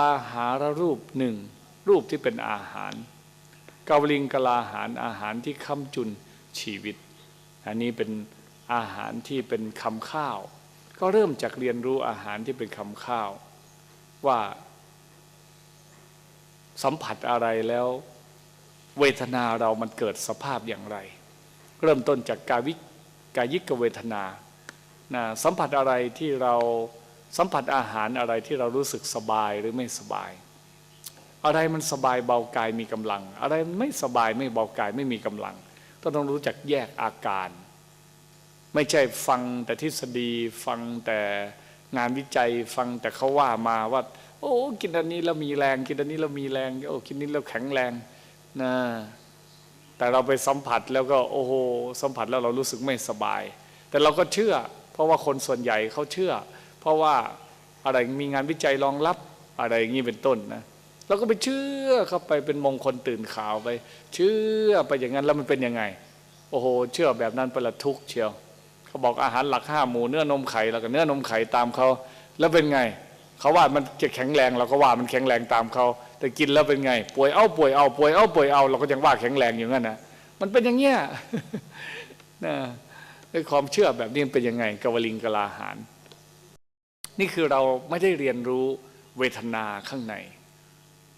อาหารรูปหนึ่งรูปที่เป็นอาหารกาวลิงกลาหารอาหารที่ค้ำจุนชีวิต อันนี้เป็นอาหารที่เป็นคำข้าว ก็เริ่มจากเรียนรู้อาหารที่เป็นคำข้าว ว่าสัมผัสอะไรแล้ว เวทนาเรามันเกิดสภาพอย่างไร เริ่มต้นจากกาวิกายิกเวทนานะสัมผัสอะไรที่เรา สัมผัสอาหารอะไรที่เรารู้สึกสบายหรือไม่สบาย อะไรมันสบายเบากายมีกำลัง อะไรไม่สบายไม่เบากายไม่มีกำลังก็ต้องรู้จักแยกอาการ ไม่ใช่ฟังแต่ทฤษฎีฟังแต่งานวิจัยฟังแต่เขาว่ามาว่า โอ้กินอันนี้แล้วมีแรง กินอันนี้แล้วมีแรงโอ้กินนี้แล้วแข็งแรงนะแต่เราไปสัมผัสแล้วก็โอ้โหสัมผัสแล้วเรารู้สึกไม่สบาย แต่เราก็เชื่อ เพราะว่าคนส่วนใหญ่เขาเชื่อ ราะว่าอะไรมีงานวิจัยรองรับอะไรอย่างนี้เป็นต้นนะเราก็ไปเชื่อเข้าไปเป็นมงคลตื่นข่าวไป เชื่อไปอย่างนั้นแล้วมันเป็นยังไง โอ้โห เชื่อแบบนั้นเป็นละทุกเชียวเขาบอกอาหารหลักห้าหมูเนื้อนมไข่แล้วก็เนื้อนมไข่ตามเขาแล้วเป็นไงเขาว่ามันจะแข็งแรงเราก็ว่ามันแข็งแรงตามเขาแต่กินแล้วเป็นไง ป่วยเอาป่วยเอาป่วยเอาป่วยเอาเราก็ยังว่าแข็งแรงอยู่งั้นนะมันเป็นอย่างเงี้ยนะความเชื่อแบบนี้เป็นยังไงกวลิงกลาหาร นี่คือเราไม่ได้เรียนรู้เวทนาข้างใน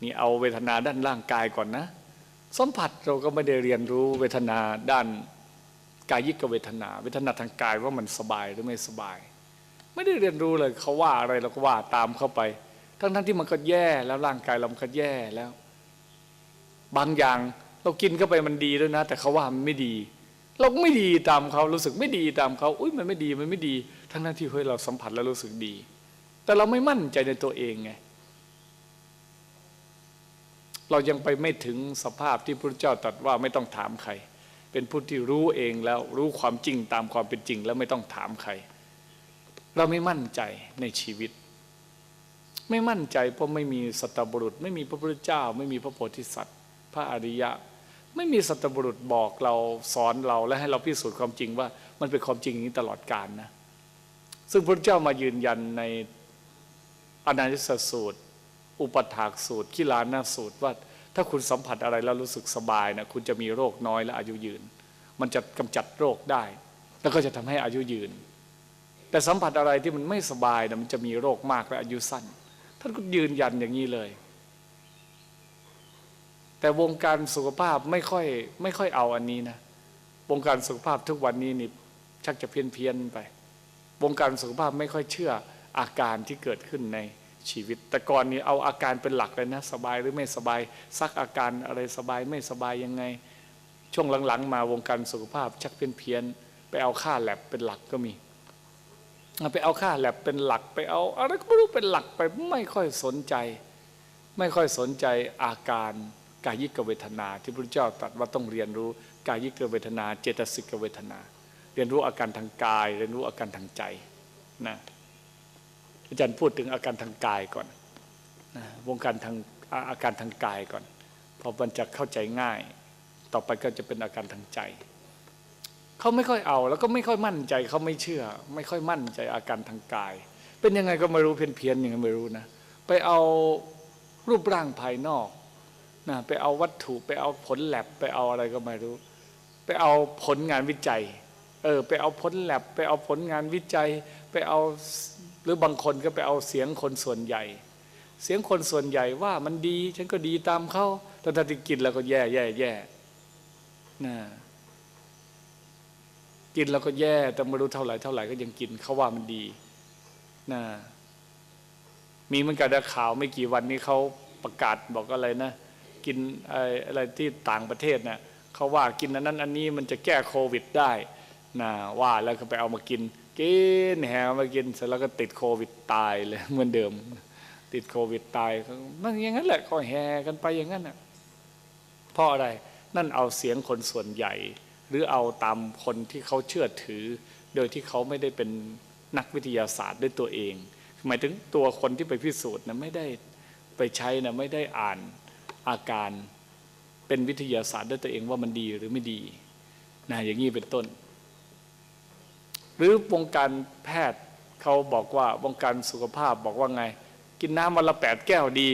นี่เอาเวทนาด้านร่างกายก่อนนะ สัมผัสเราก็ไม่ได้เรียนรู้เวทนาด้านกายยิกเวทนา เวทนาทางกายว่ามันสบายหรือไม่สบาย ไม่ได้เรียนรู้เลยเขาว่าอะไรเราก็ว่าตามเข้าไป ทั้งทั้งที่มันก็แย่แล้วร่างกายเรามันก็แย่แล้ว บางอย่างเรากินเข้าไปมันดีด้วยนะ แต่เขาว่ามันไม่ดี เราไม่ดีตามเขารู้สึกไม่ดีตามเขาอุ้ยมันไม่ดีมันไม่ดี ทั้งนั้นที่เฮ้ยเราสัมผัสแล้วรู้สึกดี แต่เราไม่มั่นใจในตัวเองไงเรายังไปไม่ถึงสภาพที่พระเจ้าตรัสว่าไม่ต้องถามใคร เป็นผู้ที่รู้เองแล้วรู้ความจริงตามความเป็นจริงแล้วไม่ต้องถามใคร เราไม่มั่นใจในชีวิต ไม่มั่นใจเพราะไม่มีสัตบุรุษ ไม่มีพระพุทธเจ้า ไม่มีพระโพธิสัตว์ พระอริยะ ไม่มีสัตบุรุษบอกเราสอนเราและให้เราพิสูจน์ความจริงว่ามันเป็นความจริงอย่างนี้ตลอดกาลนะ ซึ่งพระเจ้ามายืนยันในอนันตสสูตร อุปถากสูตรกิลานาสูตรว่า ถ้าคุณสัมผัสอะไรแล้วรู้สึกสบายนะคุณจะมีโรคน้อยและอายุยืน มันจะกำจัดโรคได้ แล้วก็จะทำให้อายุยืน แต่สัมผัสอะไรที่มันไม่สบายนะมันจะมีโรคมากและอายุสั้น ท่านก็ยืนยันอย่างนี้เลย แต่วงการสุขภาพไม่ค่อยไม่ค่อยเอาอันนี้นะวงการสุขภาพทุกวันนี้นี่ชักจะเพี้ยนเพียนๆไป วงการสุขภาพไม่ค่อยเชื่ออาการที่เกิดขึ้นในชีวิต แต่ก่อนนี้เอาอาการเป็นหลักเลยนะ สบายหรือไม่สบายซักอาการอะไรสบายไม่สบายยังไง ช่วงหลังๆ มาวงการสุขภาพ ชักเพี้ยนเพียนๆไปเอาค่าแลบเป็นหลักก็มีไปเอาค่าแลบเป็นหลักไปเอาอะไรก็ไม่รู้เป็นหลักไปไม่ค่อยสนใจ ไม่ค่อยสนใจอาการ กายิกเวทนา ที่พระเจ้าตรัสว่าต้องเรียนรู้กายิกเวทนา เจตสิกเวทนา เรียนรู้อาการทางกาย เรียนรู้อาการทางใจนะอาจารย์พูดถึงอาการทางกายก่อนนะวงการทางอาการทางกายก่อนเพอมันจะเข้าใจง่าย ต่อไปก็จะเป็นอาการทางใจเขาไม่ค่อยเอาแล้วก็ไม่ค่อยมั่นใจเขาไม่เชื่อ ไม่ค่อยมั่นใจอาการทางกาย เป็นยังไงก็ไม่รู้เพี้ยนเพียนๆยังไงไม่รู้นะไปเอารูปร่างภายนอก นะไปเอาวัตถุไปเอาผลแลบไปเอาอะไรก็ไม่รู้ ไปเอาผลงานวิจัย เออ ไปเอาผลแลบไปเอาผลงานวิจัย ไปเอาหรือบางคนก็ไปเอาเสียงคนส่วนใหญ่ เสียงคนส่วนใหญ่ว่ามันดี ฉันก็ดีตามเขาแต่ถ้าที่กินแล้วก็แย่แย่แย่นะกินแล้วก็แย่แต่ไม่รู้เท่าไหร่เท่าไหร่ก็ยังกินเขาว่ามันดีนะมีเหมือนกันข่าวไม่กี่วันนี้เขาประกาศบอกอะไรนะ กินอะไรที่ต่างประเทศนะ่ะเขาว่ากินอันนั้นอันนี้มันจะแก้โควิดได้นะว่าแล้วก็ไปเอามากิน กินแหมากินเสร็จแล้วก็ติดโควิดตายเลยเหมือนเดิม ติดโควิดตายมันอย่างนั้นแหละก็แห่กันไปอย่างนั้นน่ะเพราะอะไรนั่นเอาเสียงคนส่วนใหญ่ หรือเอาตามคนที่เขาเชื่อถือ โดยที่เขาไม่ได้เป็นนักวิทยาศาสตร์ด้วยตัวเองหมายถึงตัวคนที่ไปพิสูจน์นะไม่ได้ไปใช้นะไม่ได้อ่าน อาการเป็นวิทยาศาสตร์ด้วยตัวเองว่ามันดีหรือไม่ดีนะอย่างนี้เป็นต้น หรือวงการแพทย์เขาบอกว่าวงการสุขภาพบอกว่าไง กินน้ำวันละแปดแก้วดี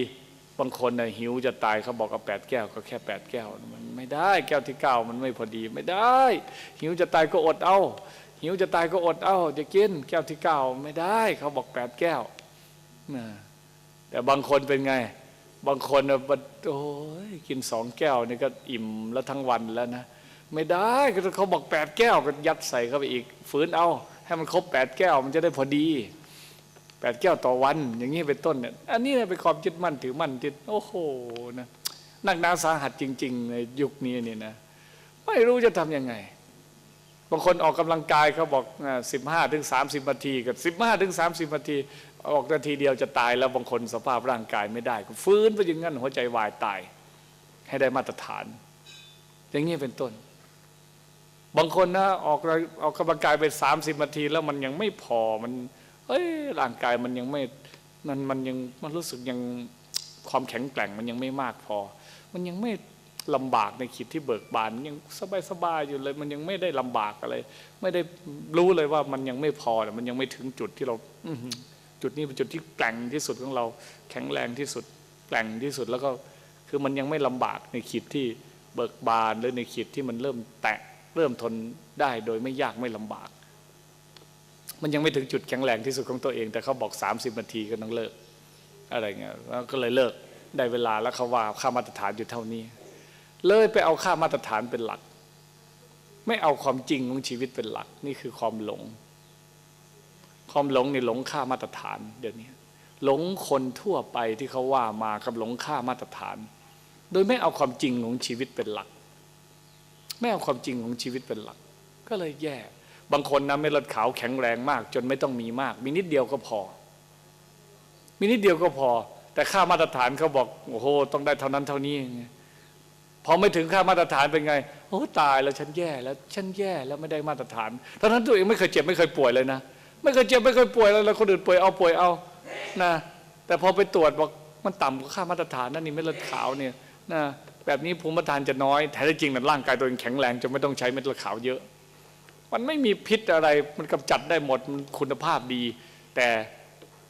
บางคนนะหิวจะตายเขาบอกว่าแปดแก้วก็แค่แปดแก้วมันไม่ได้แก้วที่เก้ามันไม่พอดีไม่ได้ หิวจะตายก็อดเอาหิวจะตายก็อดเอาจะกินแก้วที่เก้าไม่ได้ เขาบอกแปดแก้วนะแต่บางคนเป็นไง บางคนน่ะโอ้ยกินสองแก้วนี่ก็อิ่มแล้วทั้งวันแล้วนะ ไม่ได้ก็เขาบอกแปดแก้วก็ยัดใส่เข้าไปอีกฝืนเอา ให้มันครบแปดแก้วมันจะได้พอดีแปดแก้วต่อวัน อย่างนี้เป็นต้นเนี่ยอันนี้เป็นความยึดมั่นถือมั่นที่โอ้โหนะนักนาสาหัสจริง ๆ ในยุคนี้เนี่ยนะ ไม่รู้จะทำยังไง บางคนออกกำลังกายเขาบอกสิบห้าถึงสามสิบนาทีกับสิบห้าถึงสามสิบนาที ออกนาทีเดียวจะตายแล้วบางคนสภาพร่างกายไม่ได้ก็ฟื้นไปอย่างนั้นหัวใจวายตาย ให้ได้มาตรฐาน อย่างนี้เป็นต้น บางคนนะออกออกกำลังกายไปสามสิบนาที แล้วมันยังไม่พอมันเอ้ยร่างกายมันยังไม่มันมันยังมันรู้สึกยังความแข็งแกร่งมันยังไม่มากพอ มันยังไม่ลำบากในขีดที่เบิกบานยังสบายสบายอยู่เลย มันยังไม่ได้ลำบากอะไร ไม่ได้รู้เลยว่ามันยังไม่พอมันยังไม่ถึงจุดที่เราออื จุดนี้เป็นจุดที่แกร่งที่สุดของเรา แข็งแรงที่สุดแกร่งที่สุดแล้วก็คือมันยังไม่ลำบากในขีดที่เบิกบานหรือในขีดที่มันเริ่มแตะเริ่มทนได้โดยไม่ยากไม่ลำบาก มันยังไม่ถึงจุดแข็งแรงที่สุดของตัวเอง แต่เขาบอก 30นาทีก็ต้องเลิก อะไรเงี้ยแล้วก็เลยเลิกได้เวลาแล้วเขาว่าค่ามาตรฐานอยู่เท่านี้ เลยไปเอาค่ามาตรฐานเป็นหลัก ไม่เอาความจริงของชีวิตเป็นหลัก นี่คือความหลง ความหลงนี่หลงค่ามาตรฐานเดี๋ยวนี้หลงคนทั่วไปที่เขาว่ามากับหลงค่ามาตรฐาน โดยไม่เอาความจริงของชีวิตเป็นหลัก ไม่เอาความจริงของชีวิตเป็นหลัก ก็เลยแย่ บางคนนะไม่ลดขาวแข็งแรงมาก จนไม่ต้องมีมาก มีนิดเดียวก็พอ มีนิดเดียวก็พอ แต่ค่ามาตรฐานเขาบอกโอ้โหต้องได้เท่านั้นเท่านี้ไงพอไม่ถึงค่ามาตรฐานเป็นไงโอ้ตายแล้วฉันแย่แล้วฉันแย่แล้วไม่ได้มาตรฐานทั้งนั้นตัวเองไม่เคยเจ็บไม่เคยป่วยเลยนะ ไม่เคยเจ็บไม่เคยป่วยเลยแล้วคนอื่นป่วยเอาป่วยเอานะแต่พอไปตรวจบอกมันต่ำกว่าค่ามาตรฐานนั่นนี่เม็ดเลือดขาวเนี่ยนะแบบนี้ภูมิทานจะน้อยแท้จริงนั้นร่างกายตัวเองแข็งแรงจนไม่ต้องใช้เม็ดเลือดขาวเยอะ มันไม่มีพิษอะไรมันกำจัดได้หมดมันคุณภาพดี แต่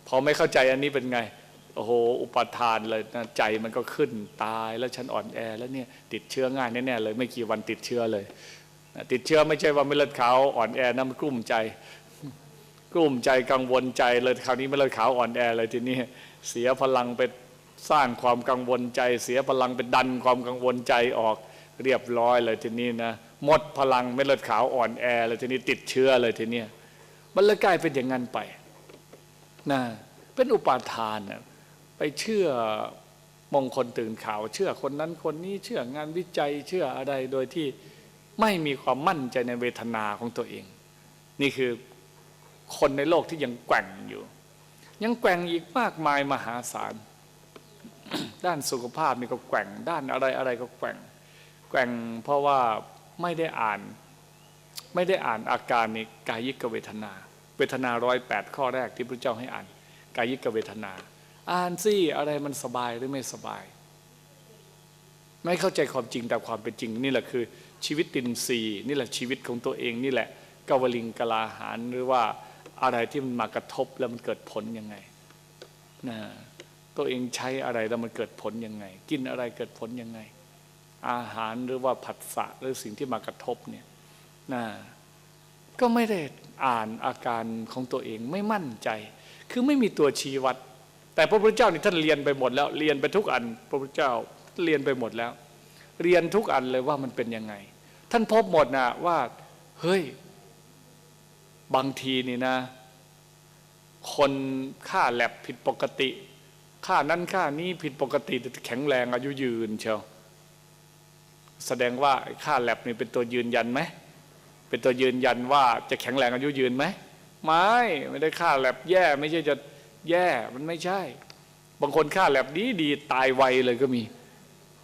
พอไม่เข้าใจอันนี้เป็นไงโอ้โหอุปทานเลยนะใจมันก็ขึ้นตายแล้วฉันอ่อนแอ แล้วเนี่ยติดเชื้อง่ายแน่ๆเลย ไม่กี่วันติดเชื้อเลย ติดเชื้อไม่ใช่ว่าไม่เลือดขาวอ่อนแอนะมันกลุ้มใจ กลุ้มใจกังวลใจเลยคราวนี้ไม่เลือดขาวอ่อนแอเลยทีนี้เสียพลังไปสร้างความกังวลใจ เสียพลังไปดันความกังวลใจออกเรียบร้อยเลยทีนี้นะหมดพลังไม่เลือดขาวอ่อนแอเลยทีนี้ติดเชื้อเลยทีนี้มันเลยกลายเป็นอย่างนั้นไปนะเป็นอุปาทานนะไปเชื่อมงคลตื่นข่าว เชื่อคนนั้นคนนี้เชื่องานวิจัยเชื่ออะไรโดยที่ไม่มีความมั่นใจในเวทนาของตัวเอง นี่คือ คนในโลกที่ยังแกว่งอยู่ ยังแกว่งอีกมากมายมหาศาล ด้านสุขภาพนี่ก็แกว่ง ด้านอะไรอะไรก็แกว่ง แกว่งเพราะว่าไม่ได้อ่าน ไม่ได้อ่านอาการในกายิกเวทนา เวทนาร้อยแปดข้อแรกที่พระเจ้าให้อ่าน กายิกเวทนา อ่านสิอะไรมันสบายหรือไม่สบาย ไม่เข้าใจความจริงแตามความเป็นจริงนี่แหละคือชีวิตตินซีนี่แหละชีวิตของตัวเองนี่แหละกวลิงกลาหารหรือว่า อะไรที่มันมากระทบแล้วมันเกิดผลยังไงนะตัวเองใช้อะไรแล้วมันเกิดผลยังไง กินอะไรเกิดผลยังไง อาหารหรือว่าผัสสะหรือสิ่งที่มากระทบเนี่ยนะก็ไม่ได้อ่านอาการของตัวเองไม่มั่นใจ คือไม่มีตัวชี้วัด แต่พระพุทธเจ้านี่ท่านเรียนไปหมดแล้ว เรียนไปทุกอัน พระพุทธเจ้าเรียนไปหมดแล้ว เรียนทุกอันเลยว่ามันเป็นยังไง ท่านพบหมดนะว่า เฮ้ย บางทีนี่นะ คนค่าแลบผิดปกติ ค่านั้นค่านี้ผิดปกติแต่แข็งแรงอายุยืนเชียวแสดงว่าไอ้ค่าแลบนี่เป็นตัวยืนยันไหมเป็นตัวยืนยันว่าจะแข็งแรงอายุยืนไหมไม่ไม่ได้ค่าแลบแย่ไม่ใช่จะแย่มันไม่ใช่ บางคนค่าแลบดีดีตายไวเลยก็มี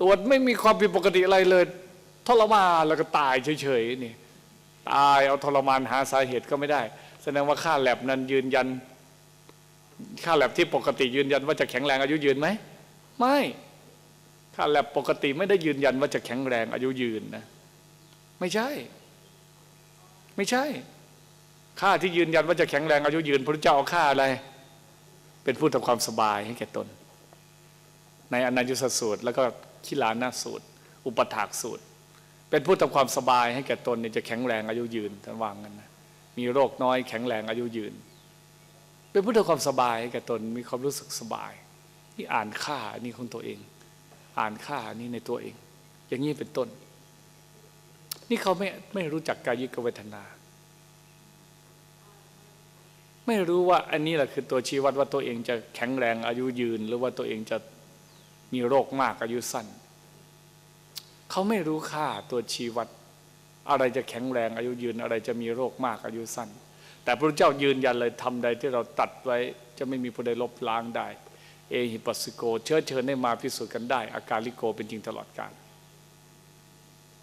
ตรวจไม่มีความผิดปกติอะไรเลยทรมานแล้วก็ตายเฉยๆนี่ ตายเอาทรมานหาสาเหตุก็ไม่ได้ แสดงว่าค่าแลบนั้นยืนยัน ค่าแลบที่ปกติยืนยันว่าจะแข็งแรงอายุยืนไหมไม่ค่าแลบปกติไม่ได้ยืนยันว่าจะแข็งแรงอายุยืนนะไม่ใช่ ไม่ใช่ ค่าที่ยืนยันว่าจะแข็งแรงอายุยืนพระเจ้าเอาค่าอะไร เป็นผู้ทำความสบายให้แก่ตน ในอนายุสสูตร แล้วก็ขิลานาสูตร อุปถากสูตร เป็นผู้ทำความสบายให้แก่ตนเนี่ยจะแข็งแรงอายุยืนท่านวางกันนะมีโรคน้อยแข็งแรงอายุยืน เป็นผู้ทำความสบายให้แก่ตนมีความรู้สึกสบาย นี่อ่านค่านี่ของตัวเอง อ่านค่านี่ในตัวเอง อย่างนี้เป็นต้น นี่เขาไม่ไม่รู้จักกายิกเวทนา ไม่รู้ว่าอันนี้แหละคือตัวชี้วัดว่าตัวเองจะแข็งแรงอายุยืน หรือว่าตัวเองจะมีโรคมากอายุสั้น เขาไม่รู้ค่าตัวชีวัดอะไรจะแข็งแรงอายุยืนอะไรจะมีโรคมากอายุสั้น แต่พระเจ้ายืนยันเลยทำใดที่เราตัดไว้จะไม่มีผู้ใดลบล้างได้ เอหิปัสสิโก เชิญเชิญให้มาพิสูจน์กันได้ อาการลิโกเป็นจริงตลอดกาล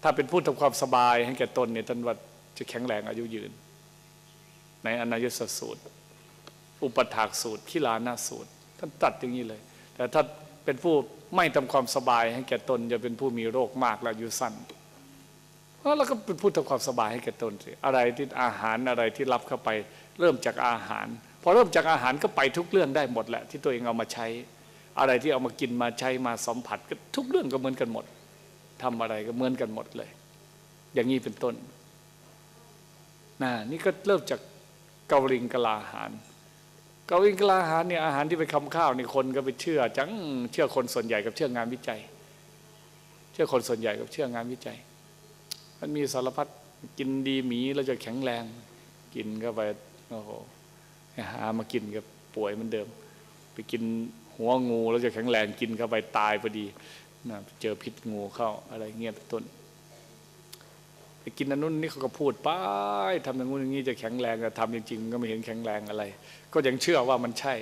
ถ้าเป็นผู้ทำความสบายให้แก่ตนเนี่ยท่านว่าจะแข็งแรงอายุยืน ในอนายสสูตร อุปถากสูตรพิลานาสูตร ท่านตัดอย่างนี้เลย แต่ถ้าเป็นผู้ ไม่ทำความสบายให้แก่ตนจะเป็นผู้มีโรคมากและอายุสั้นเพราะเราก็เป็นผู้ทำความสบายให้แก่ตนสิอะไรที่อาหารอะไรที่รับเข้าไป เริ่มจากอาหาร พอเริ่มจากอาหารก็ไปทุกเรื่องได้หมดแหละ ที่ตัวเองเอามาใช้ อะไรที่เอามากินมาใช้มาสัมผัสก็ทุกเรื่องก็เหมือนกันหมดทำอะไรก็เหมือนกันหมดเลย อย่างนี้เป็นต้นนะนี่ก็เริ่มจากเกาลิงกลาอาหาร กาลิงกลาอาหารเนี่ยอาหารที่ไปคำข้าวนี่คนก็ไปเชื่อ จังเชื่อคนส่วนใหญ่กับเชื่องานวิจัย เชื่อคนส่วนใหญ่กับเชื่องานวิจัย มันมีสารพัดกินดีหมีเราจะแข็งแรง กินเข้าไปโอ้โหหามากินกับป่วยเหมือนเดิม ไปกินหัวงูแล้วจะแข็งแรงกินเข้าไปตายพอดีนะเจอพิษงูเข้าอะไรเงี้ยเป็นต้น กินอันนู้นนี่เขาก็พูดไปทำอย่างนู้นอย่างนี้จะแข็งแรงแต่ทำจริงๆก็ไม่เห็นแข็งแรงอะไร ก็ยังเชื่อว่ามันใช่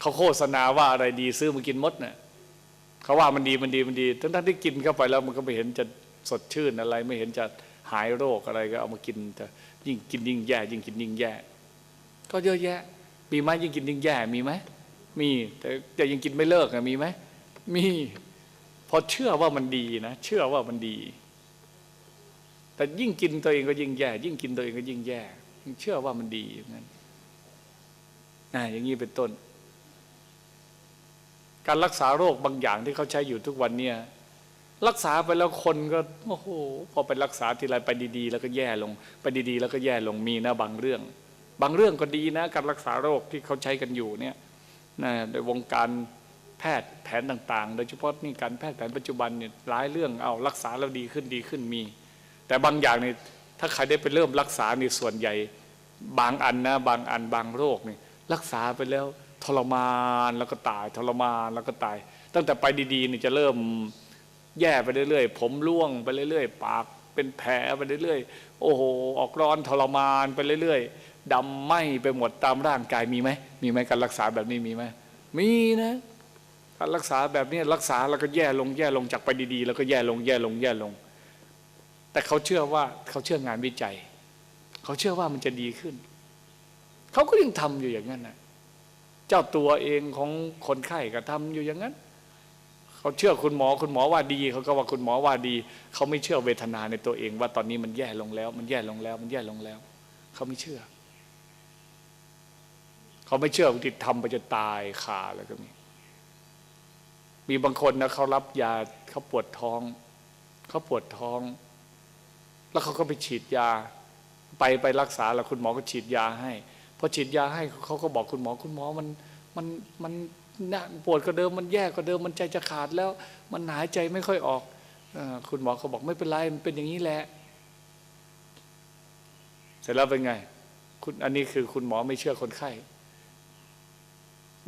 เขาโฆษณาว่าอะไรดีซื้อมากินมดเนี่ยเขาว่ามันดีมันดีมันดีทั้งๆที่กินเข้าไปแล้วมันก็ไม่เห็นจะสดชื่นอะไร ไม่เห็นจะหายโรคอะไรก็เอามากินแต่ยิ่งกินยิ่งแย่ ยิ่งกินยิ่งแย่ ก็เยอะแยะ มีไหมยิ่งกินยิ่งแย่มีไหมมี แต่แต่ยังกินไม่เลิกอะมีไหมมีพอเชื่อว่ามันดีนะ เชื่อว่ามันดี แต่ยิ่งกินตัวเองก็ยิ่งแย่ ยิ่งกินตัวเองก็ยิ่งแย่ยเชื่อว่ามันดีอย่างนั้นนะอย่างนี้เป็นต้น การรักษาโรคบางอย่างที่เขาใช้อยู่ทุกวันเนี่ย รักษาไปแล้วคนก็โอ้โหพอไปรักษาทีไรไปดีๆ แล้วก็แย่ลง ไปดีๆ แล้วก็แย่ลงมีนะบางเรื่อง บางเรื่องก็ดีนะ การรักษาโรคที่เขาใช้กันอยู่เนี่ยนะในวงการแพทย์แผนต่าง ๆ โดยเฉพาะนี่การแพทย์แผนปัจจุบันเนี่ยหลายเรื่องเอารักษาแล้วดีขึ้นดีขึ้นมี แต่บางอย่างนี่ถ้าใครได้ไปเริ่มรักษาในส่วนใหญ่ บางอันนะบางอันบางโรคนี่รักษาไปแล้วทรมานแล้วก็ตาย ทรมานแล้วก็ตาย ตั้งแต่ไปดีๆนี่จะเริ่มแย่ไปเรื่อยๆผมร่วงไปเรื่อยๆ ปากเป็นแผลไปเรื่อยๆ โอ้โห ออกร้อนทรมานไปเรื่อยๆดำไหมไปหมดตามร่างกายมีไหมมีไหมการรักษาแบบนี้มีไหมมีนะการรักษาแบบนี้รักษาแล้วก็แย่ลงแย่ลงจากไปดีๆ แล้วก็แย่ลงแย่ลงแย่ลง แต่เขาเชื่อว่าเขาเชื่องานวิจัย เขาเชื่อว่ามันจะดีขึ้น เขาก็ยังทำอยู่อย่างนั้นนะเจ้าตัวเองของคนไข้ก็ทำอยู่อย่างนั้น เขาเชื่อคุณหมอคุณหมอว่าดี เขาก็ว่าคุณหมอว่าดี เขาไม่เชื่อเวทนาในตัวเอง ว่าตอนนี้มันแย่ลงแล้ว มันแย่ลงแล้ว มันแย่ลงแล้ว เขาไม่เชื่อ เขาไม่เชื่อติดทำไปจะตายขาแล้วก็มีมีบางคนนะเขารับยาเขาปวดท้อง เขาปวดท้อง แล้วเขาก็ไปฉีดยา ไปไปรักษาแล้วคุณหมอก็ฉีดยาให้พอฉีดยาให้เขาก็บอกคุณหมอคุณหมอมันมันมันนปวดกว่าเดิมมันแย่กว่าเดิมมันใจจะขาดแล้ว มันหายใจไม่ค่อยออกอคุณหมอเขาบอกไม่เป็นไรมันเป็นอย่างนี้แหละ เสร็จแล้วเป็นไง คุณอันนี้คือคุณหมอไม่เชื่อคนไข้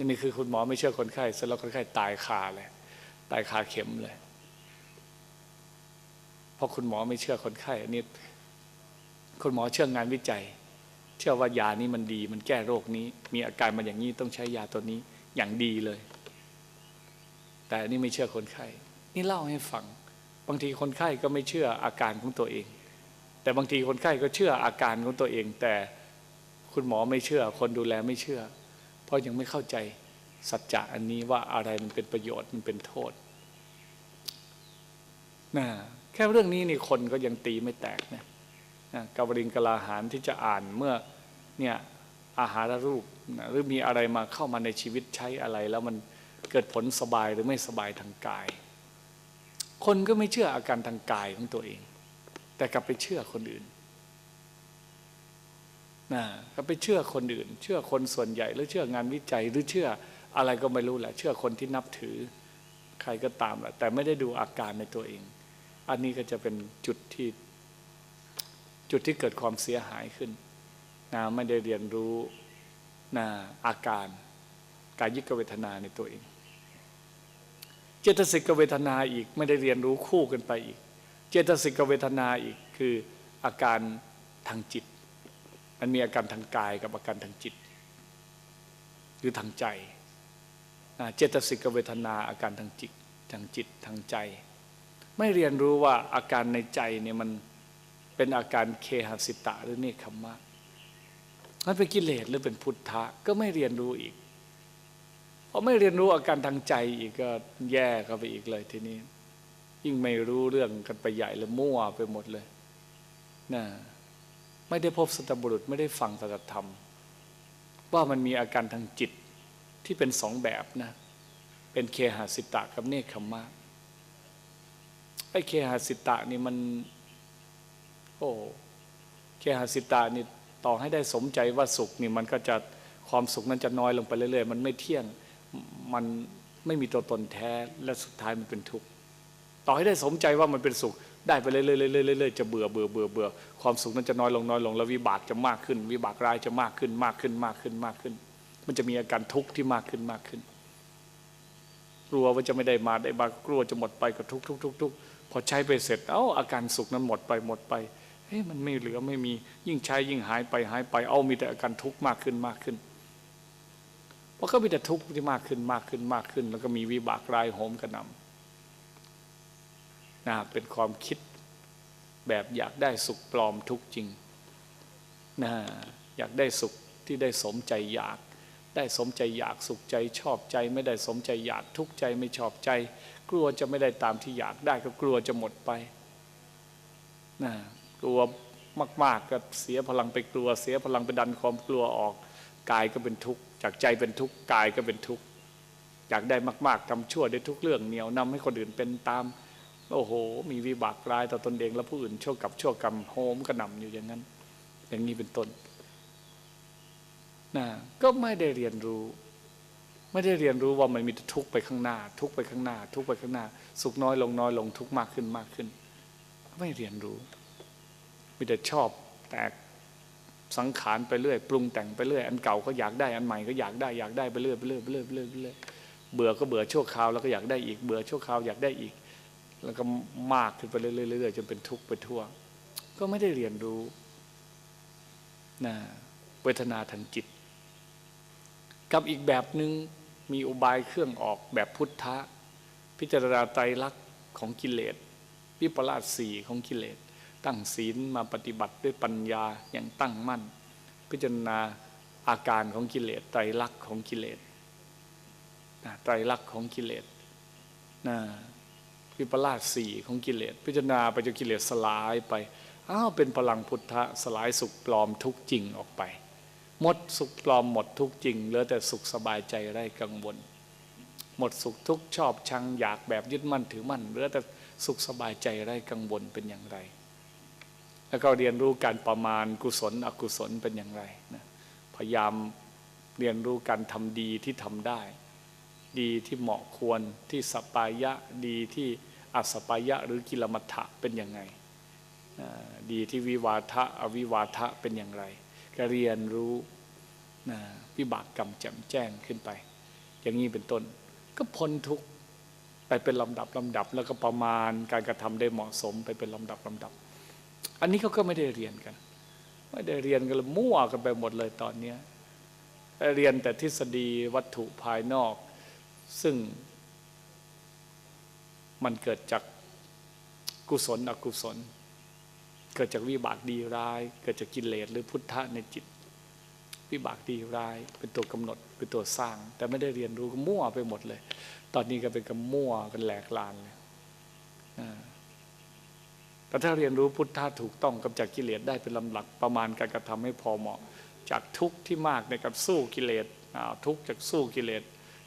นี่คือคุณหมอไม่เชื่อคนไข้เสร็จแล้วคนไข้ตายคาเลย ตายคาเข็มเลย ราะคุณหมอไม่เชื่อคนไข้อันนี้คุณหมอเชื่องานวิจัย เชื่อว่ายานี้มันดี มันแก้โรคนี้ มีอาการมันอย่างนี้ต้องใช้ยาตัวนี้อย่างดีเลย แต่อันนี่ไม่เชื่อคนไข้นี่เล่าให้ฟัง บางทีคนไข้ก็ไม่เชื่ออาการของตัวเอง แต่บางทีคนไข้ก็เชื่ออาการของตัวเอง แต่คุณหมอไม่เชื่อ คนดูแลไม่เชื่อ เพราะยังไม่เข้าใจสัจจะอันนี้ว่าอะไรมันเป็นประโยชน์มันเป็นโทษนะ แค่เรื่องนี้นี่คนก็ยังตีไม่แตกนะกาวริงกลาหารที่จะอ่านเมื่อเนี่ยอาหารรูปนะหรือมีอะไรมาเข้ามาในชีวิตใช้อะไร แล้วมันเกิดผลสบายหรือไม่สบายทางกาย คนก็ไม่เชื่ออาการทางกายของตัวเอง แต่กลับไปเชื่อคนอื่นนะก็ไปเชื่อคนอื่น เชื่อคนส่วนใหญ่ หรือเชื่องานวิจัยหรือเชื่ออะไรก็ไม่รู้แหละ เชื่อคนที่นับถือใครก็ตามแหละแต่ไม่ได้ดูอาการในตัวเอง อันนี้ก็จะเป็นจุดที่จุดที่เกิดความเสียหายขึ้นนะไม่ได้เรียนรู้นะอาการกายิกเวทนาในตัวเอง เจตสิกเวทนาอีกไม่ได้เรียนรู้คู่กันไปอีก เจตสิกเวทนาอีกคืออาการทางจิต มันมีอาการทางกายกับอาการทางจิต หรือทางใจเจตสิกเวทนาอาการทางจิตทางจิตทางใจ ไม่เรียนรู้ว่าอาการในใจเนี่ยมันเป็นอาการเคหสิตะหรือเนคขมะมันเป็นกิเลสหรือเป็นพุทธะก็ไม่เรียนรู้อีกพอไม่เรียนรู้อาการทางใจอีกก็แย่เข้าไปอีกเลยทีนี้ ยิ่งไม่รู้เรื่องกันไปใหญ่เลยมั่วไปหมดเลยนะไม่ได้พบสัตบุรุษไม่ได้ฟังสัจธรรม ว่ามันมีอาการทางจิตที่เป็นสองแบบนะ เป็นเคหสิตะกับเนคขมมะ ไอ้เคหสิตะนี่มัน โอ้เคหสิตะนี่ต่อให้ได้สมใจว่าสุขนี่มันก็จะความสุขนั้นจะน้อยลงไปเรื่อยๆ มันไม่เที่ยงมันไม่มีตัวตนแท้และสุดท้ายมันเป็นทุกข์ต่อให้ได้สมใจว่ามันเป็นสุข ได้ไปเรื่อยๆเรื่อยๆจะเบื่อเบื่อเบื่อเบื่อความสุขนั้นจะน้อยลงน้อยลง แล้ววิบากจะมากขึ้น วิบากร้ายจะมากขึ้นมากขึ้นมากขึ้นมากขึ้น มันจะมีอาการทุกข์ที่มากขึ้นมากขึ้น กลัวว่าจะไม่ได้มาได้มากลัวจะหมดไปก็ทุกทุกทุกทุกพอใช้ไปเสร็จเอ้าอาการสุขนั้นหมดไปหมดไปเฮ้ยมันไม่เหลือไม่มียิ่งใช้ยิ่งหายไปหายไป เอามีแต่อาการทุกข์มากขึ้นมากขึ้นเพราะก็มีแต่ทุกข์ที่มากขึ้นมากขึ้นมากขึ้น แล้วก็มีวิบากรายโหมกระนำนะเป็นความคิดแบบอยากได้สุขปลอมทุกจริงนะอยากได้สุขที่ได้สมใจอยาก ได้สมใจอยากสุขใจชอบใจ ไม่ได้สมใจอยากทุกข์ใจไม่ชอบใจ กลัวจะไม่ได้ตามที่อยากได้ก็กลัวจะหมดไปนะกลัวมาก ๆก็เสียพลังไปกลัว เสียพลังไปดันความกลัวออกกายก็เป็นทุกข์จากใจเป็นทุกข์กายก็เป็นทุกข์อยากได้มาก ๆทำชั่วได้ทุกเรื่องเหนียวนำให้คนอื่นเป็นตามโอ้โห มีวิบากร้ายต่อตนเองและผู้อื่นชั่วกับชั่วกรรมโหมกระหน่ำอยู่อย่างนั้น อย่างนี้เป็นต้น นะก็ไม่ได้เรียนรู้ ไม่ได้เรียนรู้ว่ามันมีทุกข์ไปข้างหน้า ทุกข์ไปข้างหน้า ทุกข์ไปข้างหน้า สุขน้อยลงน้อยลงทุกข์มากขึ้นมากขึ้น ไม่เรียนรู้มีแต่ชอบแตกสังขารไปเรื่อย ปรุงแต่งไปเรื่อย อันเก่าก็อยากได้อันใหม่ก็อยากได้อยากได้ไปเรื่อยไปเรื่อยไปเรื่อยไปเรื่อยไปเรื่อยเบื่อก็เบื่อชั่วคราวแล้วก็อยากได้อีกเบื่อชั่วคราวอยากได้อีก แล้วก็มากขึ้นไปเรื่อยเรื่อยๆจนเป็นทุกข์ไปทั่ว ก็ไม่ได้เรียนรู้นะเวทนาทางจิต กับอีกแบบหนึ่งมีอุบายเครื่องออกแบบพุทธะ พิจารณาไตรลักษณ์ของกิเลสวิปลาสสี่ของกิเลส ตั้งศีลมาปฏิบัติด้วยปัญญาอย่างตั้งมั่น พิจารณาอาการของกิเลสไตรลักษณ์ของกิเลสไตรลักษณ์ของกิเลสนะวิปลาสสี่ของกิเลส พิจารณาไปจนกิเลสสลายไปอ้าวเป็นพลังพุทธะสลายสุขปลอมทุกจริงออกไป หมดสุขปลอมหมดทุกจริงเหลือแต่สุขสบายใจไร้กังวล หมดสุขทุกชอบชังอยากแบบยึดมั่นถือมั่นเหลือแต่สุขสบายใจไร้กังวลเป็นอย่างไร แล้วก็เรียนรู้การประมาณกุศลอกุศลเป็นอย่างไรนะพยายามเรียนรู้การทำดีที่ทำได้ ดีที่เหมาะควรที่สปายะดีที่อัสปายะหรือกิลมัฏฐะเป็นยังไงดีที่วิวาทะอวิวาทะเป็นอย่างไร ก็เรียนรู้ นะวิบากกรรมแจ่มแจ้งขึ้นไป อย่างนี้เป็นต้น ก็พ้นทุกข์ไปเป็นลำดับลำดับ แล้วก็ประมาณการกระทำได้เหมาะสมไปเป็นลำดับลำดับ อันนี้เขาก็ไม่ได้เรียนกัน ไม่ได้เรียนกันเลยมั่วกันไปหมดเลยตอนเนี้เรียนแต่ทฤษฎีวัตถุภายนอก ซึ่งมันเกิดจากกุศลอกุศล เกิดจากวิบากดีร้าย เกิดจากกิเลสหรือพุทธะในจิต วิบากดีร้าย เป็นตัวกำหนดเป็นตัวสร้าง แต่ไม่ได้เรียนรู้ก็มั่วไปหมดเลย ตอนนี้ก็เป็นกำมั่วกันแหลกลานเลยแต่ถ้าเรียนรู้พุทธะถูกต้องกำจัดกิเลสได้เป็นลำหลักประมาณการกระทำให้พอเหมาะ จากทุกข์ที่มากในการสู้กิเลสทุกข์จากสู้กิเลส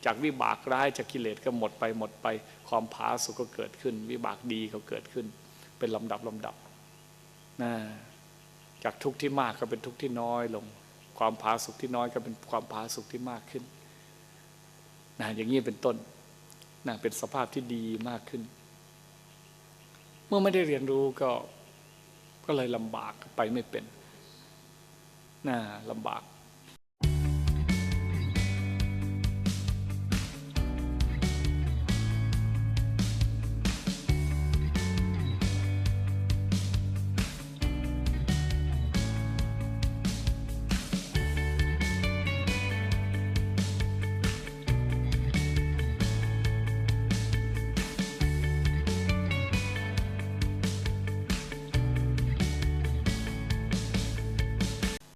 จากวิบากร้ายจากกิเลสก็หมดไปหมดไป ความผาสุกก็เกิดขึ้น วิบากดีก็เกิดขึ้น เป็นลำดับลำดับนะจากทุกข์ที่มากก็เป็นทุกข์ที่น้อยลง ความผาสุกที่น้อยก็เป็นความผาสุกที่มากขึ้นนะอย่างนี้เป็นต้นนะเป็นสภาพที่ดีมากขึ้น เมื่อไม่ได้เรียนรู้ก็ก็เลยลำบากไปไม่เป็นนะลำบาก